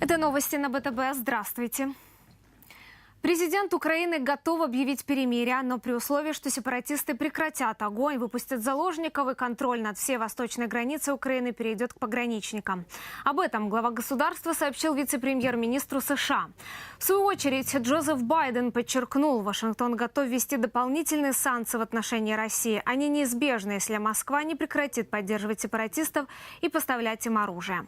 Это новости на БТБ. Здравствуйте. Президент Украины готов объявить перемирие, но при условии, что сепаратисты прекратят огонь, выпустят заложников и контроль над всей восточной границей Украины перейдет к пограничникам. Об этом глава государства сообщил вице-премьер-министру США. В свою очередь, Джозеф Байден подчеркнул, Вашингтон готов ввести дополнительные санкции в отношении России. Они неизбежны, если Москва не прекратит поддерживать сепаратистов и поставлять им оружие.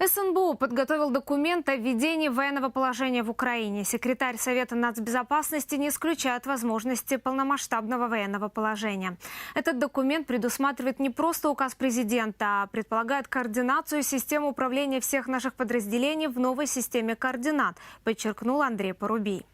СНБУ подготовил документ о введении военного положения в Украине. Секретарь Совета нацбезопасности не исключает возможности полномасштабного военного положения. Этот документ предусматривает не просто указ президента, а предполагает координацию системы управления всех наших подразделений в новой системе координат, подчеркнул Андрей Порубий.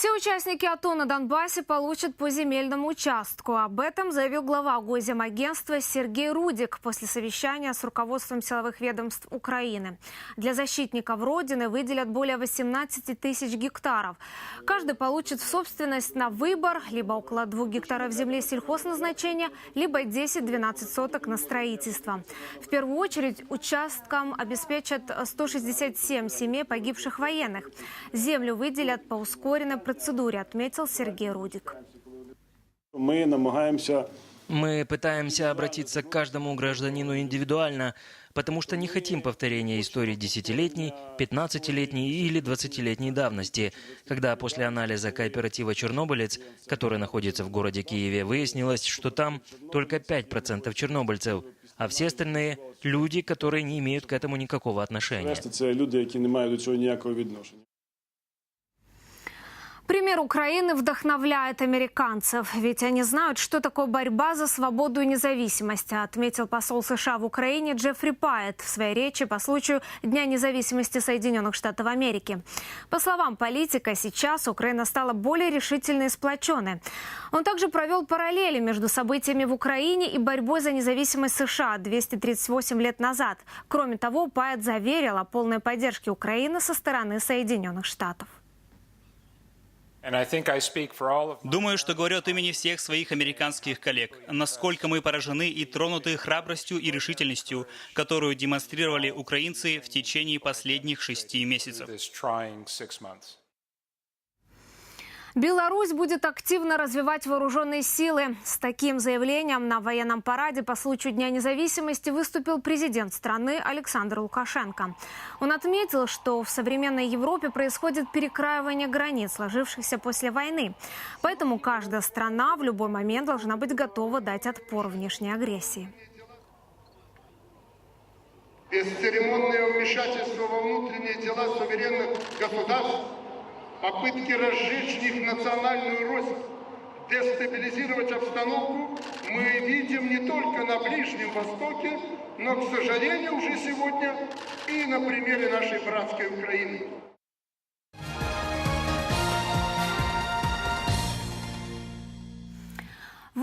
Все участники АТО на Донбассе получат по земельному участку. Об этом заявил глава Госземагентства Сергей Рудик после совещания с руководством силовых ведомств Украины. Для защитников Родины выделят более 18 тысяч гектаров. Каждый получит в собственность на выбор либо около 2 гектаров земли сельхозназначения, либо 10-12 соток на строительство. В первую очередь участкам обеспечат 167 семей погибших военных. Землю выделят по ускоренной процедуре, отметил Сергей Рудик. Ми намагаємося Мы пытаемся обратиться к каждому гражданину индивидуально, потому что не хотим повторения истории десятилетней, 15-летней или 20-летней давности, когда после анализа кооператива «Чернобылец», который находится в городе Киеве, выяснилось, что там только 5% чернобыльцев, а все остальные – люди, которые не имеют к этому никакого отношения. решта це люди, які не мають до цього ніякого відношення. Пример Украины вдохновляет американцев, ведь они знают, что такое борьба за свободу и независимость, отметил посол США в Украине Джеффри Пайет в своей речи по случаю Дня независимости Соединенных Штатов Америки. По словам политика, сейчас Украина стала более решительной и сплоченной. Он также провел параллели между событиями в Украине и борьбой за независимость США 238 лет назад. Кроме того, Пайет заверил о полной поддержке Украины со стороны Соединенных Штатов. Думаю, что говорю от имени всех своих американских коллег, насколько мы поражены и тронуты храбростью и решительностью, которую демонстрировали украинцы в течение последних шести месяцев. Беларусь будет активно развивать вооруженные силы. С таким заявлением на военном параде по случаю Дня независимости выступил президент страны Александр Лукашенко. Он отметил, что в современной Европе происходит перекраивание границ, сложившихся после войны. Поэтому каждая страна в любой момент должна быть готова дать отпор внешней агрессии. бесцеремонное вмешательство во внутренние дела суверенных государств, попытки разжечь в них национальную рознь, дестабилизировать обстановку мы видим не только на Ближнем Востоке, но, к сожалению, уже сегодня и на примере нашей братской Украины.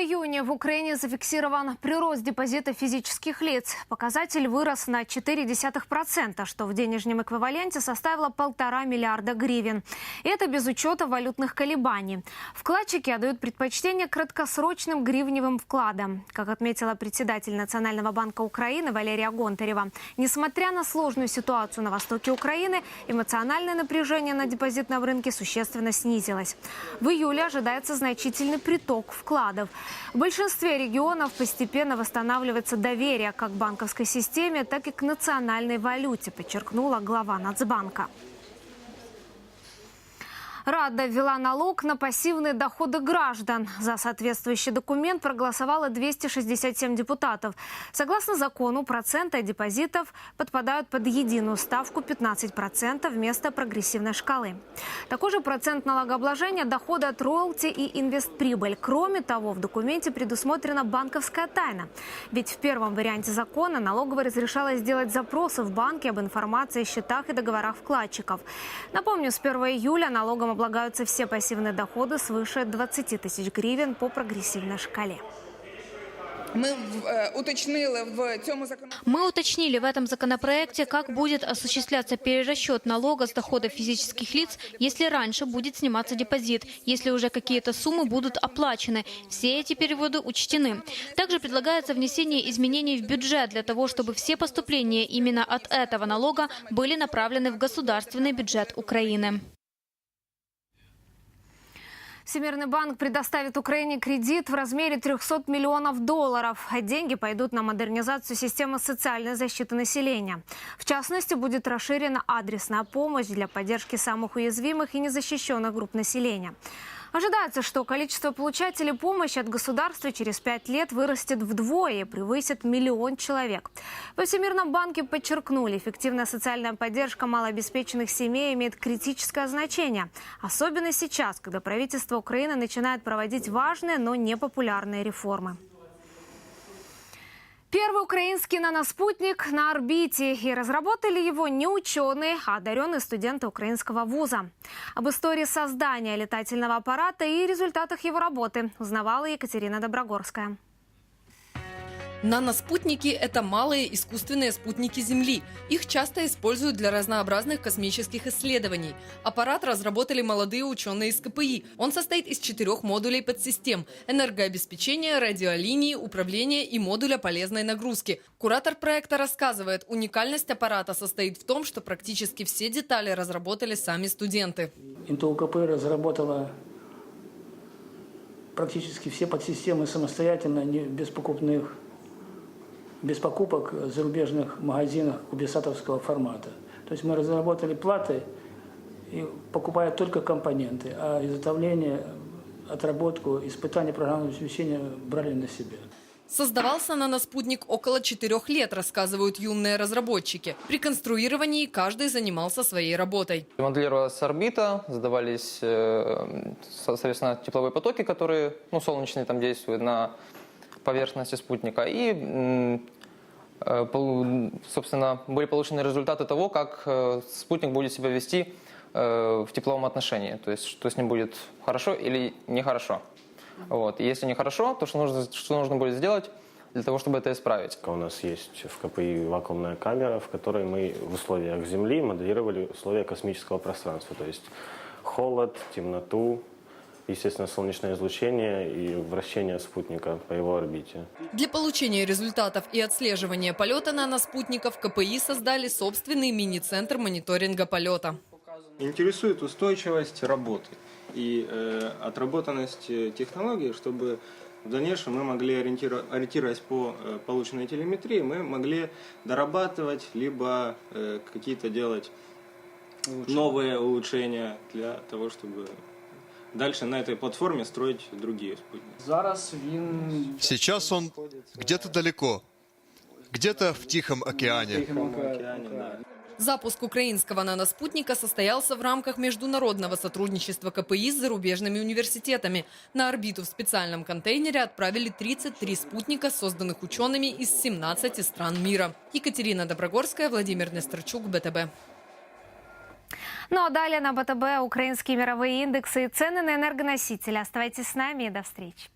Июне в Украине зафиксирован прирост депозита физических лиц. Показатель вырос на 0,4%, что в денежном эквиваленте составило полтора миллиарда гривен. Это без учета валютных колебаний. Вкладчики отдают предпочтение краткосрочным гривневым вкладам. Как отметила председатель Национального банка Украины Валерия Гонтарева, несмотря на сложную ситуацию на востоке Украины, эмоциональное напряжение на депозитном рынке существенно снизилось. В июле ожидается значительный приток вкладов. В большинстве регионов постепенно восстанавливается доверие как к банковской системе, так и к национальной валюте, подчеркнула глава Нацбанка. Рада ввела налог на пассивные доходы граждан. За соответствующий документ проголосовало 267 депутатов. Согласно закону, проценты от депозитов подпадают под единую ставку 15% вместо прогрессивной шкалы. Такой же процент налогообложения дохода от роялти и инвестприбыль. Кроме того, в документе предусмотрена банковская тайна. Ведь в первом варианте закона налоговой разрешалось сделать запросы в банке об информации о счетах и договорах вкладчиков. Напомню, с 1 июля налогом облагаются все пассивные доходы свыше 20 тысяч гривен по прогрессивной шкале. В- е, уточнили в цьому. Мы уточнили в этом законопроекте, как будет осуществляться перерасчет налога с доходов физических лиц, если раньше будет сниматься депозит, если уже какие-то суммы будут оплачены. Все эти переводы учтены. Также предлагается внесение изменений в бюджет для того, чтобы все поступления именно от этого налога были направлены в государственный бюджет Украины. Всемирный банк предоставит Украине кредит в размере 300 миллионов долларов. А Деньги пойдут на модернизацию системы социальной защиты населения. В частности, будет расширена адресная помощь для поддержки самых уязвимых и незащищенных групп населения. Ожидается, что количество получателей помощи от государства через пять лет вырастет вдвое и превысит миллион человек. Во Всемирном банке подчеркнули, эффективная социальная поддержка малообеспеченных семей имеет критическое значение. Особенно сейчас, когда правительство Украины начинает проводить важные, но непопулярные реформы. Первый украинский наноспутник на орбите. И разработали его не ученые, а одаренные студенты украинского вуза. Об истории создания летательного аппарата и результатах его работы узнавала Екатерина Доброгорская. Наноспутники – это малые искусственные спутники Земли. Их часто используют для разнообразных космических исследований. Аппарат разработали молодые ученые из КПИ. Он состоит из четырех модулей подсистем – энергообеспечения, радиолинии, управления и модуля полезной нагрузки. Куратор проекта рассказывает, уникальность аппарата состоит в том, что практически все детали разработали сами студенты. НТУКП разработала практически все подсистемы самостоятельно, без покупных, без покупок в зарубежных магазинах кубисатовского формата. То есть мы разработали платы и покупая только компоненты, а изготовление, отработку, испытание программного обеспечения брали на себя. Создавался наноспутник около четырех лет, рассказывают юные разработчики. При конструировании каждый занимался своей работой. Моделировалась орбита, задавались, э, соответственно, тепловые потоки, которые, ну, солнечные там действуют на поверхности спутника. И, э, собственно, были получены результаты того, как э, спутник будет себя вести э, в тепловом отношении. То есть, что с ним будет хорошо или нехорошо. Вот. И если нехорошо, то что нужно, что нужно будет сделать для того, чтобы это исправить? У нас есть в КПИ вакуумная камера, в которой мы в условиях Земли моделировали условия космического пространства, то есть холод, темноту, естественно, солнечное излучение и вращение спутника по его орбите. Для получения результатов и отслеживания полета наноспутников КПИ создали собственный мини-центр мониторинга полета. Интересует устойчивость работы и э, отработанность э, технологий, чтобы в дальнейшем мы могли, ориентиру- ориентируясь по э, полученной телеметрии, мы могли дорабатывать, либо э, какие-то делать новые улучшения для того, чтобы дальше на этой платформе строить другие спутники. Сейчас он где-то далеко, где-то в Тихом океане. океане, да. Запуск украинского наноспутника состоялся в рамках международного сотрудничества КПИ с зарубежными университетами. На орбиту в специальном контейнере отправили 33 спутника, созданных учеными из 17 стран мира. Екатерина Доброгорская, Владимир Нестерчук, БТБ. Ну а далее на БТБ украинские мировые индексы и цены на энергоносители. Оставайтесь с нами и до встречи.